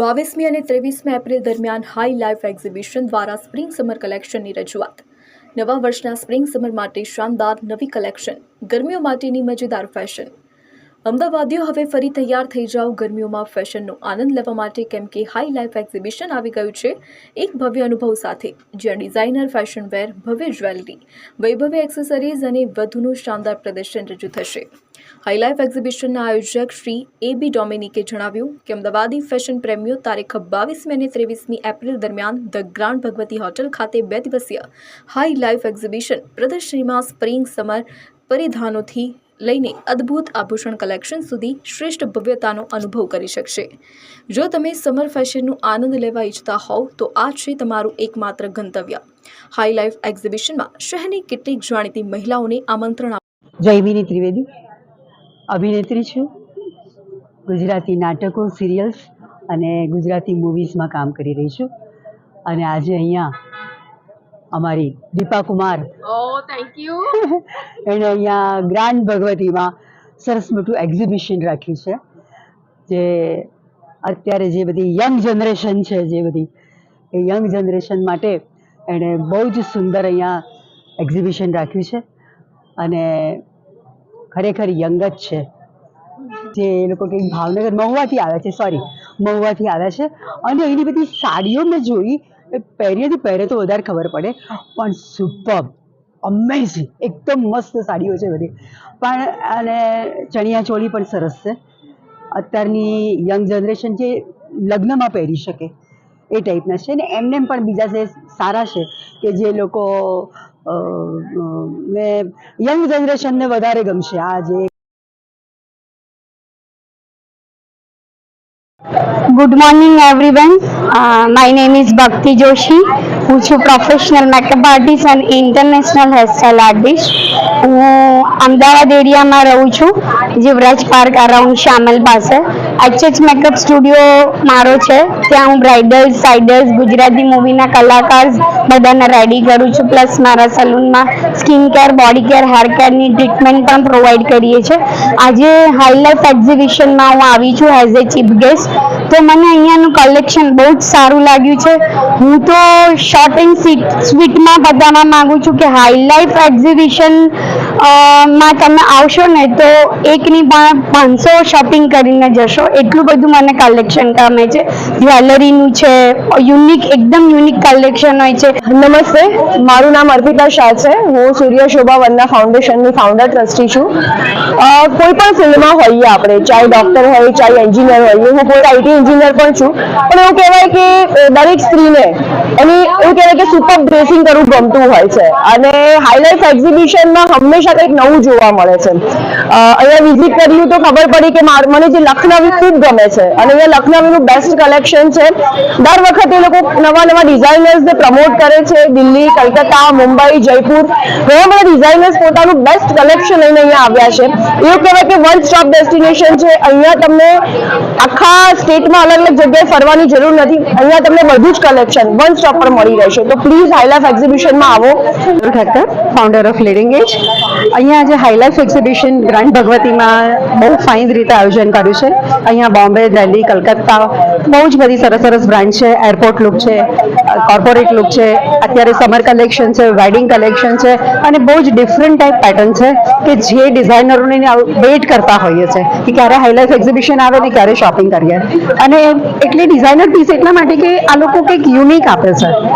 બાવીસમી અને ત્રેવીસમી એપ્રિલ દરમિયાન હાઈ લાઈફ એક્ઝિબિશન દ્વારા સ્પ્રિંગ સમર કલેક્શનની રજૂઆત. નવા વર્ષના સ્પ્રિંગ સમર માટે શાનદાર નવી કલેક્શન. ગરમીઓ માટેની મજેદાર ફેશન. અમદાવાદીઓ હવે ફરી તૈયાર થઈ જાઓ. ગરમીઓમાં ફેશનનો આનંદ લેવા માટે કેમ કે હાઈ લાઈફ એક્ઝિબિશન આવી ગયું છે. એક ભવ્ય અનુભવ સાથે, જ્યાં ડિઝાઇનર ફેશન વેર ભવ્ય જ્વેલરી વૈભવી એક્સેસરીઝ અને વધુનું શાનદાર પ્રદર્શન રજૂ થશે. હાઈ લાઈફ એક્ઝિબિશનના આયોજક શ્રી એ બી ડોમિનિકે જણાવ્યું કે અમદાવાદી ફેશન પ્રેમીઓ તારીખ બાવીસમી અને ત્રેવીસમી એપ્રિલ દરમિયાન ધ ગ્રાન્ડ ભગવતી હોટલ ખાતે બે દિવસીય હાઈ લાઈફ એક્ઝિબિશન પ્રદર્શનીમાં સ્પ્રિંગ સમર પરિધાનોથી લઈને અદ્ભુત આભૂષણ કલેક્શન સુધી શ્રેષ્ઠ ભવ્યતાનો અનુભવ કરી શકશે. જો તમે સમર ફેશનનો આનંદ લેવા ઈચ્છતા હોવ, તો આ છે તમારું એકમાત્ર ગંતવ્ય. હાઈ લાઈફ એક્ઝિબિશનમાં શહેરની કેટલીક જાણીતી મહિલાઓને આમંત્રણ જયમિની ત્રિવેદી અભિનેત્રી છું. ગુજરાતી નાટકો, સિરિયલ્સ અને ગુજરાતી મૂવીઝમાં કામ કરી રહી છું. અને આજે અહીંયા અમારી દીપા કુમાર ઓ થેન્ક યુ એણે અહીંયા ગ્રાન્ડ ભગવતીમાં સરસ મોટું એક્ઝિબિશન રાખ્યું છે જે અત્યારે જે બધી યંગ જનરેશન છે જે બધી એ યંગ જનરેશન માટે એણે બહુ જ સુંદર અહીંયા એક્ઝિબિશન રાખ્યું છે. અને ખરેખર યંગ જ છે. જે એ લોકો કંઈક ભાવનગર મહુવાથી આવ્યા છે સોરી મહુવાથી આવ્યા છે. અને એની બધી સાડીઓ મેં જોઈ એ પહેરીએથી પહેરે તો વધારે ખબર પડે. પણ સુપર અમેઝિંગ એકદમ મસ્ત સાડીઓ છે બધી. પણ અને ચણિયા ચોળી પણ સરસ છે. અત્યારની યંગ જનરેશન જે લગ્નમાં પહેરી શકે એ ટાઈપના છે. ને એમને પણ બીજા જે સારા છે કે જે લોકો ને યંગ જનરેશનને વધારે ગમશે. આ જે good morning everyone my name is Bhakti Joshi હું છું પ્રોફેશનલ મેકઅપ આર્ટિસ્ટ અને ઇન્ટરનેશનલ હેરસ્ટાઇલ આર્ટિસ્ટ હું અમદાવાદ એરિયામાં રહું છું. જીવરાજ પાર્ક અરાઉન્ડ શામલ પાસે. એચએચ મેકઅપ સ્ટુડિયો મારો છે. ત્યાં હું બ્રાઇડલ્સ સાઇડલ્સ ગુજરાતી મૂવીના કલાકાર બધાને રેડી કરું છું. પ્લસ મારા સલૂનમાં skin care body care hair કેરની treatment પણ પ્રોવાઈડ કરીએ છીએ. આજે હાઈલાઇફ એક્ઝિબિશનમાં હું આવી છું એઝ એ ચીફ ગેસ્ટ તો મને અહીંયાનું કલેક્શન બહુ જ સારું લાગ્યું છે. હું તો શોર્ટ એન્ડ સ્વીટમાં બતાવવા માગું છું કે હાઈલાઇફ એક્ઝિબિશન માં તમે આવશો ને તો એકની પણ પાંચસો શોપિંગ કરીને જશો. એટલું બધું મને કલેક્શન ગમે છે. જ્વેલરીનું છે યુનિક એકદમ યુનિક કલેક્શન હોય છે. નમસ્તે, મારું નામ અર્પિતા શાહ છે. હું સૂર્ય શોભા વંદના ફાઉન્ડેશનની ફાઉન્ડર ટ્રસ્ટી છું. કોઈ પણ ફિલ્ડમાં હોઈએ આપણે, ચાહે ડૉક્ટર હોય, ચાહે એન્જિનિયર હોઈએ હું કોઈ આઈટી એન્જિનિયર પણ છું. પણ એવું કહેવાય કે દરેક સ્ત્રીને એની, એવું કહેવાય કે સુપર ડ્રેસિંગ કરવું ગમતું હોય છે. અને હાઈલાઇટ એક્ઝિબિશનમાં હંમેશા કંઈક નવું જોવા મળે છે. અહીંયા વિઝિટ કર્યું તો ખબર પડી કે મને જે લખનવી ખૂબ ગમે છે. અને અહીંયા લખનવીનું બેસ્ટ કલેક્શન છે. દર વખતે લોકો નવા નવા ડિઝાઇનર્સને પ્રમોટ કરે છે. દિલ્હી, કલકત્તા, મુંબઈ, જયપુર. ઘણા બધા ડિઝાઇનર્સ પોતાનું બેસ્ટ કલેક્શન લઈને અહીંયા આવ્યા છે. એવું કહેવાય કે વન સ્ટોપ ડેસ્ટિનેશન છે. અહીંયા તમને આખા સ્ટેટમાં અલગ અલગ જગ્યાએ ફરવાની જરૂર નથી. અહીંયા તમને બધું જ કલેક્શન વન સ્ટોપ પર મળી રહેશે. તો પ્લીઝ હાઈલાફ એક્ઝિબિશનમાં આવો. Thakkar founder of leading edge અહીંયા આજે હાઈલાઇફ એક્ઝિબિશન ગ્રાન્ડ ભગવતીમાં બહુ ફાઇન રીતે આયોજન કર્યું છે. અહીંયા બોમ્બે દિલ્હી કલકત્તા બહુ જ બધી સરસ સરસ બ્રાન્ડ છે. એરપોર્ટ લુક છે કોર્પોરેટ લુક છે. અત્યારે સમર કલેક્શન છે વેડિંગ કલેક્શન છે અને બહુ જ ડિફરન્ટ ટાઈપ પેટર્ન છે કે જે ડિઝાઇનરોને વેઇટ કરતા હોઈએ છે કે ક્યારે હાઈલાઇફ એક્ઝિબિશન આવે ને ક્યારે શોપિંગ કરીએ. અને એટલી ડિઝાઇનર પીસ એટલા માટે કે આ લોકો કંઈક યુનિક આપે છે.